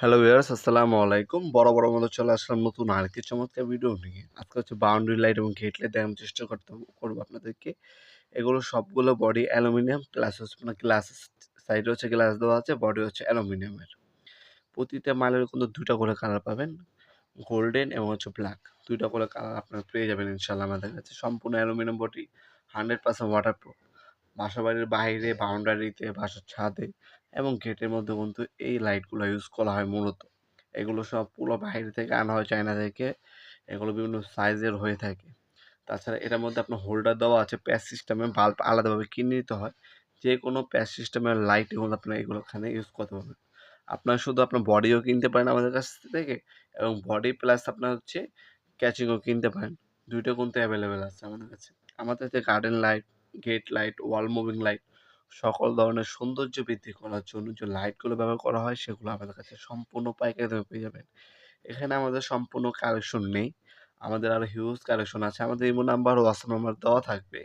Hello viewers আসসালামু আলাইকুম। বড় বড় মতো চলে আসলাম নতুন আরেকটি চমৎকার ভিডিও নিয়ে। আজকে হচ্ছে বাউন্ডারি লাইট এবং গেট লাইট দেখানোর চেষ্টা করতে করব আপনাদেরকে। এগুলো সবগুলো বডি অ্যালুমিনিয়াম গ্লাস হচ্ছে মানে গ্লাস সাইডে হচ্ছে গ্লাস দেওয়া আছে বডি হচ্ছে অ্যালুমিনিয়ামের প্রতিটা মালের কিন্তু দুইটা করে কালার পাবেন গোল্ডেন এবং হচ্ছে ব্ল্যাক দুইটা করে কালার আপনারা পেয়ে যাবেন ইনশাল্লাহ আমাদের কাছে। সম্পূর্ণ aluminium body hundred percent waterproof বাসা বাড়ির বাইরে বাউন্ডারিতে বাসার ছাদে এবং গেটের মধ্যে কিন্তু এই লাইটগুলো ইউজ করা হয় মূলত। এগুলো সব পুরো বাইরে থেকে আনা হয় চায়না থেকে। এগুলো বিভিন্ন সাইজের হয়ে থাকে। তাছাড়া এটার মধ্যে আপনার হোল্ডার দেওয়া আছে প্যাচ সিস্টেমে বাল্ব আলাদাভাবে কিনে নিতে হয়। যে কোনো প্যাচ সিস্টেমের লাইট এগুলো আপনার এগুলো এখানে ইউজ করতে পারবেন। আপনার শুধু আপনার বডিও কিনতে পারেন আমাদের কাছ থেকে এবং বডি প্লাস আপনার হচ্ছে ক্যাচিংও কিনতে পারেন। দুইটা কিন্তু অ্যাভেলেবেল আছে আমাদের কাছে। আমাদের কাছে garden light gate light wall moving light সকল ধরনের সৌন্দর্য বৃদ্ধি করার জন্য যে লাইটগুলো ব্যবহার করা হয়, সেগুলো আমাদের কাছে সম্পূর্ণ পাইকারি দামে পেয়ে যাবেন। এখানে আমাদের সম্পূর্ণ কালেকশন নেই। আমাদের আরও হিউজ কালেকশন আছে। আমাদের ইমো নাম্বার হোয়াটসঅ্যাপ নাম্বার দেওয়া থাকবে।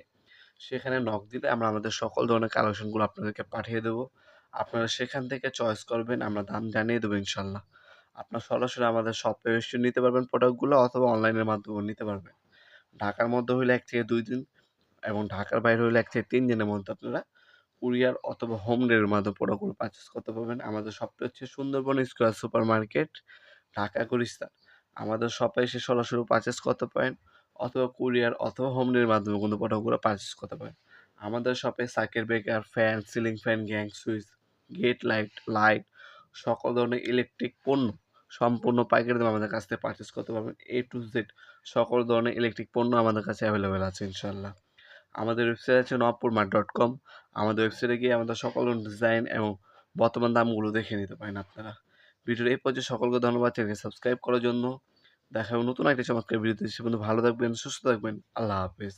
সেখানে নক দিলে আমরা আমাদের সকল ধরনের কালেকশনগুলো আপনাদেরকে পাঠিয়ে দেবো। আপনারা সেখান থেকে চয়েস করবেন, আমরা দাম জানিয়ে দেবো ইনশাল্লাহ। আপনার সরাসরি আমাদের শপে এসে নিতে পারবেন প্রোডাক্টগুলো অথবা অনলাইনের মাধ্যমেও নিতে পারবেন। ঢাকার মধ্যে হইলে এক থেকে দুই দিন এবং ঢাকার বাইরে হইলে এক থেকে তিন দিনের মধ্যে আপনারা কুরিয়ার অথবা হোম ডেলিভারির মাধ্যমে প্রোডাক্টগুলো পারচেস করতে পারবেন। আমাদের শপটা হচ্ছে Sundarban square super market Dhaka Gulistan. আমাদের শপে এসে সরাসরি পারচেস করতে পারেন অথবা কুরিয়ার অথবা হোম ডেলিভারির মাধ্যমে কিন্তু প্রোডাক্টগুলো পারচেস করতে পারেন। আমাদের শপে circuit breaker fan ceiling fan gang switch gate light light সকল ধরনের ইলেকট্রিক পণ্য সম্পূর্ণ পাইকারি দামে আমাদের কাছ থেকে পারচেস করতে পারবেন। এ টু জেড সকল ধরনের ইলেকট্রিক পণ্য আমাদের কাছে অ্যাভেলেবেল আছে ইনশাল্লাহ আমাদের ওয়েবসাইট আছে নবপুর মার্ট ডট কম আমাদের ওয়েবসাইটে গিয়ে আমাদের সকল ডিজাইন এবং বর্তমান দামগুলো দেখে নিতে পারেন আপনারা। ভিডিওর এই পর্যায়ে সকলকে ধন্যবাদ চ্যানেলকে সাবস্ক্রাইব করার জন্য। দেখা নতুন একটা চমৎকার ভিডিওতে সে ভালো থাকবেন, সুস্থ থাকবেন। আল্লাহ হাফেজ।